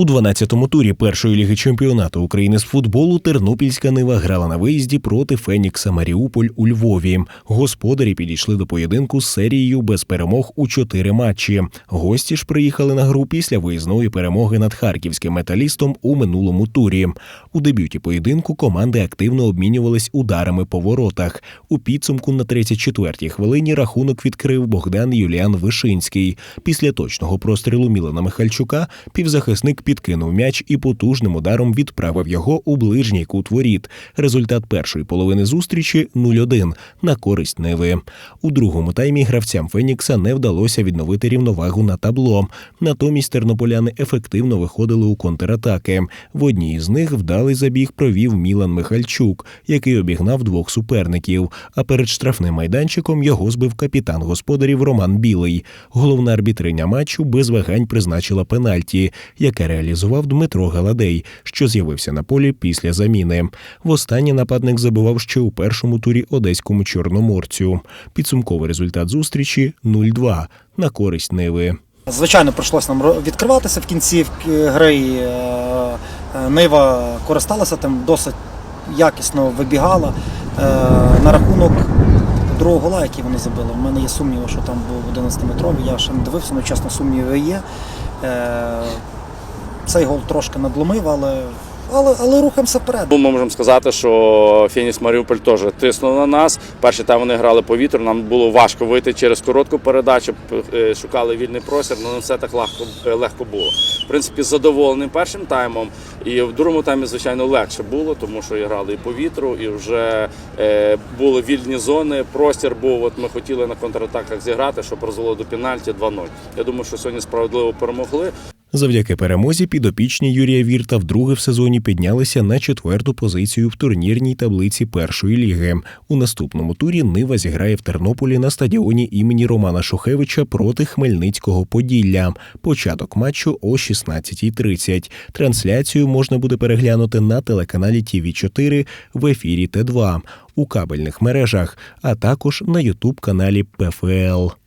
У 12-му турі першої ліги чемпіонату України з футболу Тернопільська Нива грала на виїзді проти Фенікса Маріуполь у Львові. Господарі підійшли до поєдинку з серією без перемог у чотири матчі. Гості ж приїхали на гру після виїзної перемоги над харківським металістом у минулому турі. У дебюті поєдинку команди активно обмінювались ударами по воротах. У підсумку на 34-й хвилині рахунок відкрив Богдан Юліан Вишинський. Після точного прострілу Мілана Михальчука півзахисник підкинув м'яч і потужним ударом відправив його у ближній кут воріт. Результат першої половини зустрічі 0-1 на користь Неви. У другому таймі гравцям Фенікса не вдалося відновити рівновагу на табло. Натомість тернополяни ефективно виходили у контратаки. В одній із них вдалий забіг провів Мілан Михальчук, який обігнав двох суперників. А перед штрафним майданчиком його збив капітан господарів Роман Білий. Головна арбітриня матчу без вагань призначила пенальті, яке реалізував Дмитро Галадей, що з'явився на полі після заміни. Востаннє нападник забивав ще у першому турі одеському чорноморцю. Підсумковий результат зустрічі 0-2 на користь Ниви. Звичайно, прийшлося нам відкриватися в кінці гри. е, е, Нива користалася тим, досить якісно вибігала. Е, На рахунок другого гола, який вони забили. У мене є сумніви, що там був 11-метровий. Я ще не дивився, але чесно, сумніви є. Цей гол трошки надломив, але, але, але рухаємося вперед. Ну, Ми можемо сказати, що Феніс Маріуполь теж тиснув на нас. Перший тайм вони грали по вітру. Нам було важко вийти через коротку передачу, е, шукали вільний простір, але не все так легко, е, легко було. В принципі, задоволений першим таймом. І в другому таймі, звичайно, легше було, тому що і грали і по вітру, і вже е, були вільні зони. Простір був. От ми хотіли на контратаках зіграти, щоб розвело до пенальті 2-0. Я думаю, що сьогодні справедливо перемогли. Завдяки перемозі підопічні Юрія Вірта вдруге в сезоні піднялися на четверту позицію в турнірній таблиці першої ліги. У наступному турі Нива зіграє в Тернополі на стадіоні імені Романа Шухевича проти Хмельницького Поділля. Початок матчу о 16.30. Трансляцію можна буде переглянути на телеканалі tv 4 в ефірі Т2 у кабельних мережах, а також на Ютуб каналі ПФЛ.